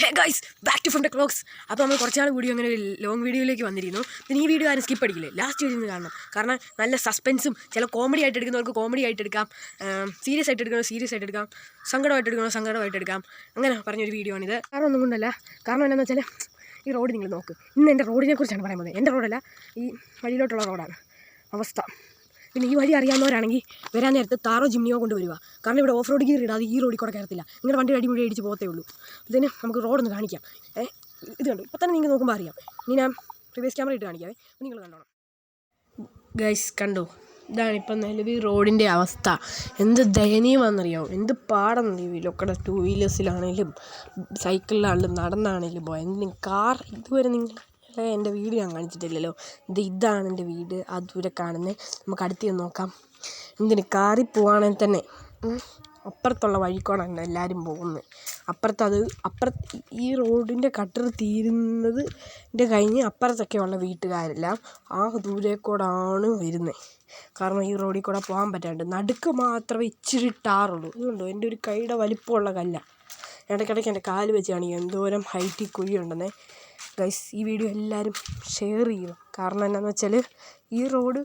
Hey guys back to from the clocks അപ്പോൾ നമ്മൾ കുറച്ച് നാൾ വീഡിയോ അങ്ങനെ ലോങ് വീഡിയോയിലേക്ക് വന്നിരുന്നു. പിന്നെ ഈ വീഡിയോ ആരും സ്കിപ്പ് അടിക്കില്ലേ. ലാസ്റ്റ് വീഡിയോ കാണണം. കാരണം നല്ല സസ്പെൻസും ചില കോമഡി ആയിട്ട് എടുക്കുന്നവർക്ക് കോമഡി ആയിട്ട് എടുക്കാം. സീരിയസ് ആയിട്ട് എടുക്കണോ സീരിയസ് ആയിട്ട് എടുക്കാം. സങ്കടമായിട്ട് എടുക്കുന്നവർ സങ്കടമായിട്ട് എടുക്കാം. അങ്ങനെ പറഞ്ഞൊരു വീഡിയോ ആണിത്. കാരണം ഒന്നും കൊണ്ടല്ല. കാരണം എന്താണെന്ന് വെച്ചാൽ ഈ റോഡ് നിങ്ങൾ നോക്ക്. ഇന്ന് എന്റെ റോഡിനെ കുറിച്ചാണ് പറയുന്നത്. എന്റെ റോഡല്ല ഈ വഴിയിലോട്ടുള്ള റോഡാണ് അവസ്ഥ. പിന്നെ ഈ വഴി അറിയാവുന്നവരാണെങ്കിൽ വരാൻ നേരത്ത് താറോ ജിമ്മിയോ കൊണ്ട് വരിക കാരണം ഇവിടെ ഓഫ് റോഡ് ഗിയർ ഇടാതെ ഈ റോഡിൽ കൂടെ കയറത്തില്ല. നിങ്ങളുടെ വണ്ടി അടിമുടി അടിച്ച് പോകത്തേ ഉള്ളൂ. ഇതിന് നമുക്ക് റോഡൊന്ന് കാണിക്കാം. ഏ ഇത് കണ്ടു? ഇപ്പം തന്നെ നിങ്ങൾക്ക് നോക്കുമ്പോൾ അറിയാം. ഇനി ഞാൻ പ്രീവിയസ് ക്യാമറ ഇട്ട് കാണിക്കാം. നിങ്ങൾ കണ്ടോണം. ഗൈസ് കണ്ടോ? ഇതാണ് ഇപ്പം നിലവിൽ റോഡിന്റെ അവസ്ഥ. എന്ത് ദയനീയമാണെന്നറിയാമോ എന്ത് പാടെന്നറിയോ ഇതിലൊക്കെ ടൂ വീലേഴ്സിലാണേലും സൈക്കിളിലാണെങ്കിലും നടന്നാണേലും പോയാൽ കാർ ഇതുവരെ നിങ്ങൾ എന്റെ വീട് ഞാൻ കാണിച്ചിട്ടില്ലല്ലോ. ഇത് ഇതാണ് എന്റെ വീട്. ആ ദൂരെ കാണുന്നത് നമുക്ക് അടുത്ത് ചെന്ന് നോക്കാം. എന്തിന് കാറി പോവുകയാണെങ്കിൽ തന്നെ അപ്പുറത്തുള്ള വഴിക്കോടാണ് എല്ലാവരും പോകുന്നത് അപ്പുറത്ത് അത് അപ്പുറത്ത് ഈ റോഡിന്റെ കട്ടർ തീരുന്നത് ന്റെ കഴിഞ്ഞ് അപ്പുറത്തൊക്കെയുള്ള വീട്ടുകാരെല്ലാം ആ ദൂരേക്കൂടാണ് വരുന്നത് കാരണം ഈ റോഡിൽ കൂടെ പോകാൻ പറ്റാണ്ട് നടുക്ക് മാത്രമേ ഇച്ചിരി ടാറുള്ളൂ. ഇതുണ്ടോ? എന്റെ ഒരു കൈയുടെ വലിപ്പമുള്ള കല്ല. ഇടയ്ക്കിടയ്ക്ക് എന്റെ കാൽ വെച്ച് കാണിക്കും. എന്തോരം ഹൈറ്റിൽ കുഴിയുണ്ടെന്നേ. ഗൈസ് ഈ വീഡിയോ എല്ലാവരും ഷെയർ ചെയ്യുക. കാരണം എന്നാന്ന് വെച്ചാൽ ഈ റോഡ്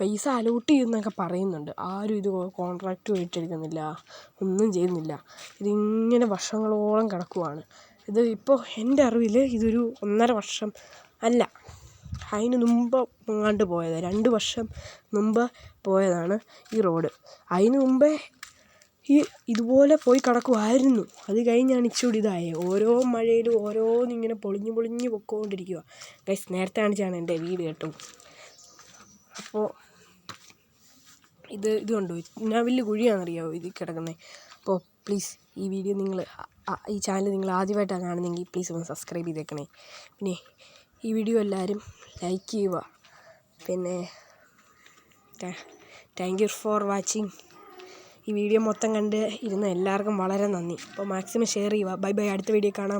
പൈസ അലോട്ട് ചെയ്യുന്നൊക്കെ പറയുന്നുണ്ട്. ആരും ഇത് കോൺട്രാക്റ്റ് ഏറ്റെടുക്കുന്നില്ല. ഒന്നും ചെയ്യുന്നില്ല. ഇതിങ്ങനെ വർഷങ്ങളോളം കിടക്കുവാണ്. ഇത് ഇപ്പോൾ എന്റെ അറിവിൽ ഇതൊരു ഒന്നര വർഷം അല്ല. അതിന് മുമ്പ് എങ്ങാണ്ട് പോയതാണ് രണ്ട് വർഷം മുമ്പ് പോയതാണ് ഈ റോഡ്. അതിന് മുമ്പേ ഈ ഇതുപോലെ പോയി കിടക്കുമായിരുന്നു അത് കഴിഞ്ഞാണ് ഇച്ചിരികൂടി ഇതായത്. ഓരോ മഴയിലും ഓരോന്നിങ്ങനെ പൊളിഞ്ഞ് പൊളിഞ്ഞ് പൊക്കോണ്ടിരിക്കുക ഗൈസ് നേരത്തെ കാണിച്ചാണ് എന്റെ വീട് കേട്ടോ. അപ്പോൾ ഇത് ഇത് കണ്ടോ? ഞാൻ വലിയ കുഴിയാണെന്നറിയാമോ ഇത് കിടക്കുന്നത് അപ്പോൾ പ്ലീസ് ഈ വീഡിയോ നിങ്ങൾ ഈ ചാനൽ നിങ്ങൾ ആദ്യമായിട്ടാണ് കാണുന്നതെങ്കിൽ പ്ലീസ് ഒന്ന് സബ്സ്ക്രൈബ് ചെയ്തേക്കണേ. പിന്നെ ഈ വീഡിയോ എല്ലാവരും ലൈക്ക് ചെയ്യുക. പിന്നെ താങ്ക് യു ഫോർ വാച്ചിങ് ഈ വീഡിയോ മൊത്തം കണ്ട് ഇരുന്ന എല്ലാവർക്കും വളരെ നന്ദി. അപ്പോൾ മാക്സിമം ഷെയർ ചെയ്യുക. Bye bye. അടുത്ത വീഡിയോ കാണാം.